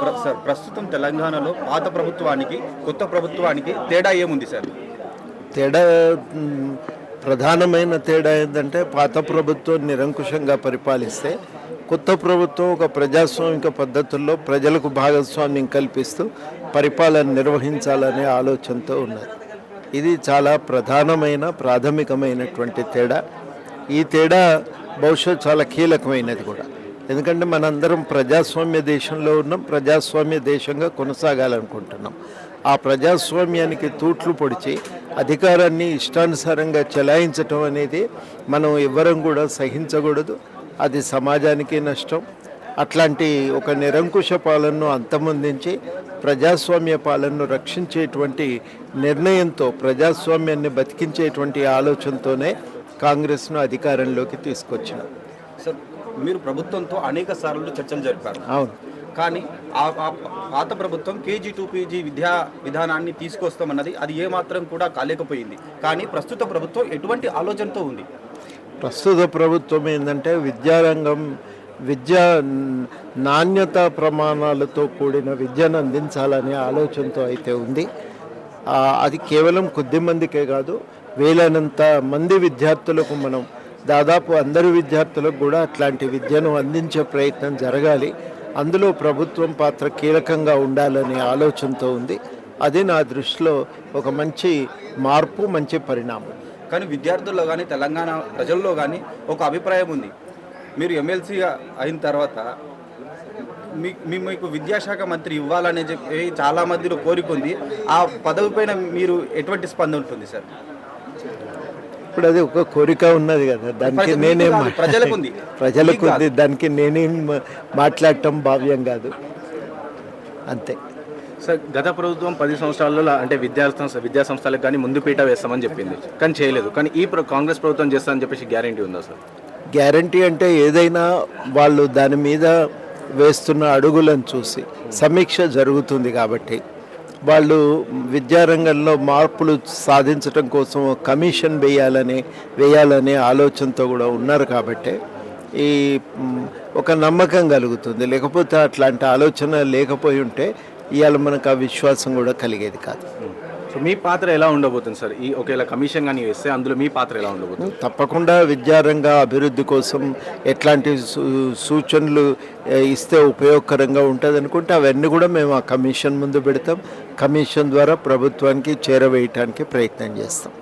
Sir ప్రస్తుతం తెలంగాణలో పాత ప్రభుత్వానికి కొత్త ప్రభుత్వానికి తేడా ఏముంది సార్? తేడా ప్రధానమైన తేడా ఏంటంటే పాత ప్రభుత్వం నిరంకుశంగా పరిపాలిస్తే కొత్త ప్రభుత్వం ఒక ప్రజాస్వామిక పద్ధతుల్లో ప్రజలకు భాగస్వామ్యం కల్పిస్తూ పరిపాలన నిర్వహించాలనే ఆలోచనతో ఉన్నది. ఇది చాలా ప్రధానమైన ప్రాథమికమైనటువంటి తేడా. ఈ తేడా బహుశా చాలా కీలకమైనది కూడా. ఎందుకంటే మనందరం ప్రజాస్వామ్య దేశంలో ఉన్నాం ప్రజాస్వామ్య దేశంగా కొనసాగాలనుకుంటున్నాం. ఆ ప్రజాస్వామ్యానికి తూట్లు పొడిచి అధికారాన్ని ఇష్టానుసారంగా చెలాయించటం అనేది మనం ఎవ్వరం కూడా సహించకూడదు. అది సమాజానికి నష్టం. అట్లాంటి ఒక నిరంకుశ పాలనను అంతమొందించి ప్రజాస్వామ్య పాలనను రక్షించేటువంటి నిర్ణయంతో ప్రజాస్వామ్యాన్ని బతికించేటువంటి ఆలోచనతోనే కాంగ్రెస్ను అధికారంలోకి తీసుకొచ్చినాం. సార్ మీరు ప్రభుత్వంతో అనేక సార్లు చర్చలు జరిపారు. అవును. కానీ పాత ప్రభుత్వం కేజీ టూ పీజీ విద్యా విధానాన్ని తీసుకొస్తామన్నది అది ఏమాత్రం కూడా కాలేకపోయింది. కానీ ప్రస్తుత ప్రభుత్వం ఎటువంటి ఆలోచనతో ఉంది? ప్రస్తుత ప్రభుత్వం ఏంటంటే విద్యారంగం విద్యా నాణ్యత ప్రమాణాలతో కూడిన విద్యను అందించాలనే ఆలోచనతో అయితే ఉంది. అది కేవలం కొద్ది మందికే కాదు వేలనంత మంది విద్యార్థులకు మనం దాదాపు అందరి విద్యార్థులకు కూడా అట్లాంటి విద్యను అందించే ప్రయత్నం జరగాలి. అందులో ప్రభుత్వం పాత్ర కీలకంగా ఉండాలనే ఆలోచనతో ఉంది. అది నా దృష్టిలో ఒక మంచి మార్పు మంచి పరిణామం. కానీ విద్యార్థుల్లో కానీ తెలంగాణ ప్రజల్లో కానీ ఒక అభిప్రాయం ఉంది. మీరు ఎమ్మెల్సీగా అయిన తర్వాత మీ మీ- మీకు విద్యాశాఖ మంత్రి ఇవ్వాలని చెప్పి చాలా మందిలో కోరిక ఉంది. ఆ పదవి పైన మీరు ఎటువంటి స్పందన ఉంటుంది సార్? ఇప్పుడు అది ఒక కోరిక ఉన్నది కదా. దానికి నేనేం ప్రజలకు ఉంది. ప్రజలకు ఉంది. దానికి నేనేం మాట్లాడటం భావ్యం కాదు. అంతే. సార్ గత ప్రభుత్వం పది సంవత్సరాల్లో అంటే విద్యా సంస్థ విద్యా సంస్థలకు కానీ ముందు పీట వేస్తామని చెప్పింది. కానీ చేయలేదు. కానీ ఈ ప్ర- కాంగ్రెస్ ప్రభుత్వం చేస్తామని చెప్పేసి గ్యారంటీ ఉందా సార్? గ్యారంటీ అంటే ఏదైనా వాళ్ళు దాని మీద వేస్తున్న అడుగులను చూసి సమీక్ష జరుగుతుంది కాబట్టి వాళ్ళు విద్యారంగంలో మార్పులు సాధించడం కోసం కమిషన్ వేయాలని వేయాలనే ఆలోచనతో కూడా ఉన్నారు కాబట్టి ఈ ఒక నమ్మకం కలుగుతుంది. లేకపోతే అట్లాంటి ఆలోచన లేకపోయి ఉంటే ఇవాళ మనకు ఆ విశ్వాసం కూడా కలిగేది కాదు. సో మీ పాత్ర ఎలా ఉండబోతుంది సార్ ఈ ఒకవేళ కమిషన్ కానీ వేస్తే అందులో మీ పాత్ర ఎలా ఉండబోతుంది? Hmm, తప్పకుండా విద్యారంగ అభివృద్ధి కోసం ఎట్లాంటి సూ- సూచనలు ఇస్తే ఉపయోగకరంగా ఉంటుంది అనుకుంటే అవన్నీ కూడా మేము ఆ కమిషన్ ముందు పెడతాం. కమిషన్ ద్వారా ప్రభుత్వానికి చేరవేయటానికి ప్రయత్నం చేస్తాం.